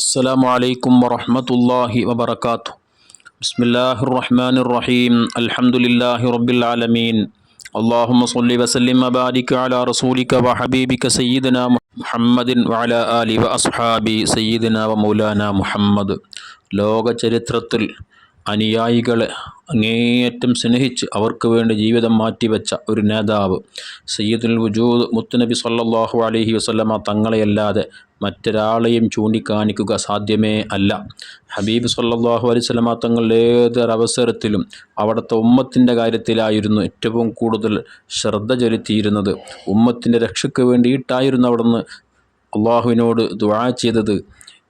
السلام عليكم ورحمة الله وبركاته بسم الله الرحمن الرحيم الحمد لله رب العالمين اللهم صل وسلم وبارك على رسولك وحبيبك سيدنا محمد وعلى آله وأصحابه سيدنا ومولانا محمد ലോക ചരിത്രത്തിൽ അനുയായികളെ അങ്ങേയറ്റം സ്നേഹിച്ച് അവർക്ക് വേണ്ടി ജീവിതം മാറ്റിവെച്ച ഒരു നേതാവ്. സയ്യിദുൽ വജൂദ് മുത്തുനബി സല്ലാഹു അലഹി വസല്ലമ തങ്ങളെയല്ലാതെ മറ്റൊരാളെയും ചൂണ്ടിക്കാണിക്കുക സാധ്യമേ അല്ല. ഹബീബ് സല്ലാഹു അലൈഹി വസല്ലമ തങ്ങൾ ഏതൊരവസരത്തിലും അവിടുത്തെ ഉമ്മത്തിന്റെ കാര്യത്തിലായിരുന്നു ഏറ്റവും കൂടുതൽ ശ്രദ്ധ ചെലുത്തിയിരുന്നത്. ഉമ്മത്തിന്റെ രക്ഷയ്ക്ക് വേണ്ടിയിട്ടായിരുന്നു അവിടുന്ന് അള്ളാഹുവിനോട് ദുആ ചെയ്തത്.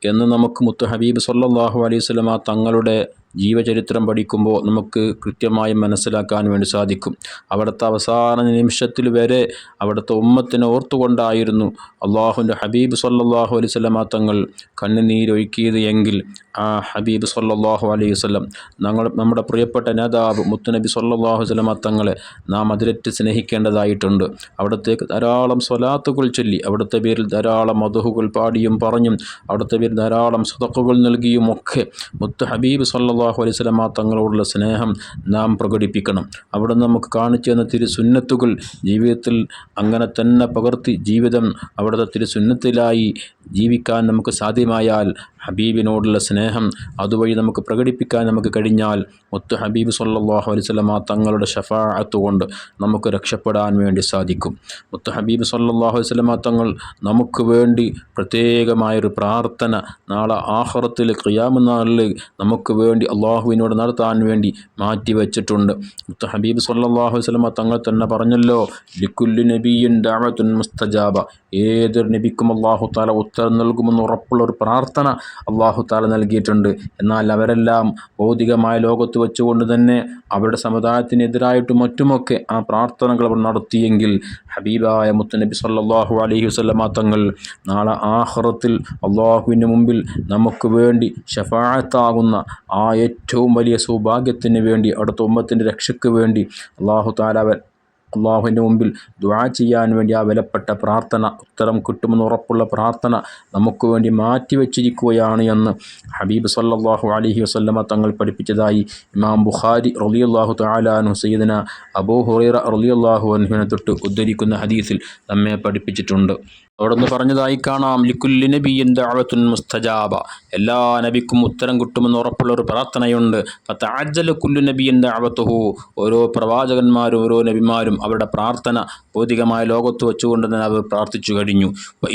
എന്ന് നമുക്ക് മുത്തു ഹബീബ് സല്ലാഹു അലൈഹി വസല്ലമ തങ്ങളുടെ ജീവചരിത്രം പഠിക്കുമ്പോൾ നമുക്ക് കൃത്യമായി മനസ്സിലാക്കാൻ വേണ്ടി സാധിക്കും. അവിടുത്തെ അവസാന നിമിഷത്തിൽ വരെ അവിടുത്തെ ഉമ്മത്തിനെ ഓർത്തുകൊണ്ടായിരുന്നു അള്ളാഹുന്റെ ഹബീബ് സല്ലാഹു അലൈഹി വസല്ലമ തങ്ങൾ കണ്ണുനീരൊഴുക്കിയത് എങ്കിൽ ആ ഹബീബ് സല്ലാഹു അലൈഹി വസല്ലം ഞങ്ങൾ നമ്മുടെ പ്രിയപ്പെട്ട നേതാവ് മുത്തുനബി സല്ലാഹു വസല്ലമ തങ്ങളെ നാം അതിരറ്റ് സ്നേഹിക്കേണ്ടതായിട്ടുണ്ട്. അവിടത്തേക്ക് ധാരാളം സ്വലാത്തുകൾ ചൊല്ലി അവിടുത്തെ പേരിൽ ധാരാളം മധുഹുകൾ പാടിയും പറഞ്ഞും അവിടുത്തെ പേരിൽ ധാരാളം സുതക്കുകൾ നൽകിയും ഒക്കെ മുത്ത് ഹബീബ് സല്ലല്ലാഹു അലൈഹി വസല്ലമ തങ്ങളോടുള്ള സ്നേഹം നാം പ്രകടിപ്പിക്കണം. അവിടെ നമുക്ക് കാണിച്ചു തന്ന തിരു സുന്നത്തുകൾ ജീവിതത്തിൽ അങ്ങനെ തന്നെ പകർത്തി ജീവിതം അവിടുത്തെ തിരു സുന്നത്തിലായി ജീവിക്കാൻ നമുക്ക് സാധ്യമായാൽ ഹബീബിനോടുള്ള സ്നേഹം അതുവഴി നമുക്ക് പ്രകടിപ്പിക്കാൻ നമുക്ക് കഴിഞ്ഞാൽ മുത്ത് ഹബീബ് സല്ലാഹു അലൈഹി വസല്ലമ തങ്ങളുടെ ഷഫാഅത്ത് കൊണ്ട് നമുക്ക് രക്ഷപ്പെടാൻ വേണ്ടി സാധിക്കും. മുത്ത് ഹബീബ് സല്ലാഹു അലൈഹി വസല്ലമ തങ്ങൾ നമുക്ക് വേണ്ടി പ്രത്യേകമായൊരു പ്രാർത്ഥന നാളെ ആഹ്റത്തിൽ ക്രിയാമനാളിൽ നാളിൽ നമുക്ക് വേണ്ടി അള്ളാഹുവിനോട് നടത്താൻ വേണ്ടി മാറ്റി വെച്ചിട്ടുണ്ട് മുത്ത് ഹബീബ് സല്ലാഹു അലൈഹി വസല്ലമ തങ്ങൾ തന്നെ പറഞ്ഞല്ലോ ലിക്കുല്ലു നബിയുൻ ദഅവത്തുൻ മുസ്തജാബ. ഏതൊരു നബിക്കും അള്ളാഹു താല ഉത്തരം നൽകുമെന്ന് ഉറപ്പുള്ള ഒരു പ്രാർത്ഥന അള്ളാഹു താല നൽകിയിട്ടുണ്ട്. എന്നാൽ അവരെല്ലാം ഭൗതികമായ ലോകത്ത് വെച്ചുകൊണ്ട് തന്നെ അവരുടെ സമുദായത്തിനെതിരായിട്ടും മറ്റുമൊക്കെ ആ പ്രാർത്ഥനകൾ അവർ നടത്തിയെങ്കിൽ ഹബീബായ മുത്തുനബി സല്ലാഹു അലഹി വസല്ലമ തങ്ങൾ നാളെ ആഹ്റത്തിൽ അള്ളാഹുവിന് മുമ്പിൽ നമുക്ക് വേണ്ടി ഷഫായത്താകുന്ന ആ ഏറ്റവും വലിയ സൗഭാഗ്യത്തിന് വേണ്ടി അടുത്ത ഉമ്മത്തിന്റെ രക്ഷയ്ക്ക് വേണ്ടി അള്ളാഹു താല അള്ളാഹുവിന്റെ മുമ്പിൽ ദുആ ചെയ്യാൻ വേണ്ടി ആ വിലപ്പെട്ട പ്രാർത്ഥന ഉത്തരം കിട്ടുമെന്ന് ഉറപ്പുള്ള പ്രാർത്ഥന നമുക്ക് വേണ്ടി മാറ്റിവെച്ചിരിക്കുകയാണ് എന്ന് ഹബീബ് സല്ലാഹു അലഹി വസല്ലമ തങ്ങൾ പഠിപ്പിച്ചതായി ഇമാം ബുഖാരി റളിയല്ലാഹു തലാനു സയ്യിദന അബൂ ഹുറൈറ റളിയല്ലാഹു അൻഹുവിനെ തൊട്ട് ഉദ്ധരിക്കുന്ന ഹദീസിൽ നമ്മെ പഠിപ്പിച്ചിട്ടുണ്ട്. അവിടുന്ന് പറഞ്ഞതായി കാണാം. ലിക്കുല്ലി നബിയിൻ ദഅവത്തുൻ മുസ്തജാബ. എല്ലാ നബിക്കും ഉത്തരം കിട്ടുമെന്ന് ഉറപ്പുള്ള ഒരു പ്രാർത്ഥനയുണ്ട്. ഫതഅജ്ജല കുല്ലു നബിയിൻ ദഅവത്തുഹു. ഓരോ പ്രവാചകന്മാരും ഓരോ നബിമാരും അവരുടെ പ്രാർത്ഥന ഭൗതികമായ ലോകത്ത് വെച്ചുകൊണ്ട് തന്നെ അവർ പ്രാർത്ഥിച്ചു കഴിഞ്ഞു.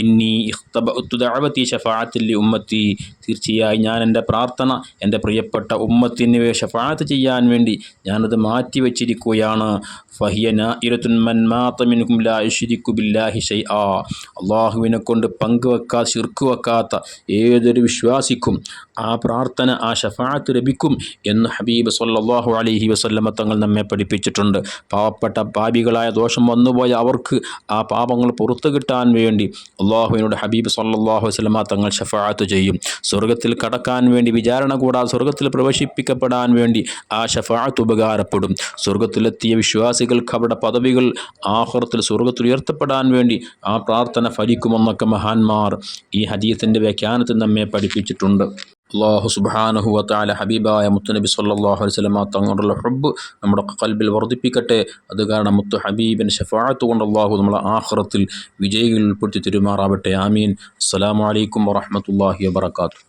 ഇന്നി ഇഖ്തബഅത്തു ഷഫാഅത്തിൽ ഉമ്മത്തി. തീർച്ചയായും ഞാൻ എന്റെ പ്രാർത്ഥന എന്റെ പ്രിയപ്പെട്ട ഉമ്മത്തിന് ഷഫാഅത്ത് ചെയ്യാൻ വേണ്ടി ഞാനത് മാറ്റി വെച്ചിരിക്കുകയാണ്. ഫഹിയ നാഇറത്തുൻ മൻ മാത മിൻകും ലാ യുശ്രിക്കു ബില്ലാഹി ഷൈആ അള്ളാഹുവിനെ കൊണ്ട് പങ്കുവെക്കാത്ത ശിർക്കുവെക്കാത്ത ഏതൊരു വിശ്വാസിക്കും ആ പ്രാർത്ഥന ആ ഷഫാത്ത് ലഭിക്കും എന്ന് ഹബീബ് സല്ലാഹു അലഹി വസ്ല്ലമ തങ്ങൾ നമ്മെ പഠിപ്പിച്ചിട്ടുണ്ട്. പാവപ്പെട്ട പാപികളായ ദോഷം വന്നുപോയ അവർക്ക് ആ പാപങ്ങൾ പുറത്തു കിട്ടാൻ വേണ്ടി അള്ളാഹുവിനോട് ഹബീബ് സല്ലാഹു വസ്ലമ തങ്ങൾ ഷഫാത്ത് ചെയ്യും. സ്വർഗത്തിൽ കടക്കാൻ വേണ്ടി വിചാരണ കൂടാതെ സ്വർഗത്തിൽ പ്രവേശിപ്പിക്കപ്പെടാൻ വേണ്ടി ആ ഷഫാത്ത് ഉപകാരപ്പെടും. സ്വർഗത്തിലെത്തിയ വിശ്വാസികൾക്ക് അവിടെ പദവികൾ ആഹുറത്തിൽ സ്വർഗത്തിൽ ഉയർത്തപ്പെടാൻ വേണ്ടി ആ പ്രാർത്ഥന ഫലിക്കുമെന്നൊക്കെ മഹാന്മാർ ഈ ഹദീസിന്റെ വ്യാഖ്യാനത്തിൽ നമ്മെ പഠിപ്പിച്ചിട്ടുണ്ട്. അള്ളാഹു സുബാനഹു വത്താല ഹബീബായ മുത്തുനബി സല്ലാഹു അലൈവലമ തങ്ങളുടെ ഹബ്ബ് നമ്മുടെ കൽബിൽ വർദ്ധിപ്പിക്കട്ടെ. അത് കാരണം മുത്തു ഹബീബിൻ ഷഫാഅത്ത് കൊണ്ട് അള്ളാഹു നമ്മളെ ആഹ്റത്തിൽ വിജയികളിൽ ഉൾപ്പെടുത്തി തിരുമാറാവട്ടെ. ആമീൻ. അസ്സലാമു അലൈക്കും വറഹമത്തല്ലാഹി വാത്തു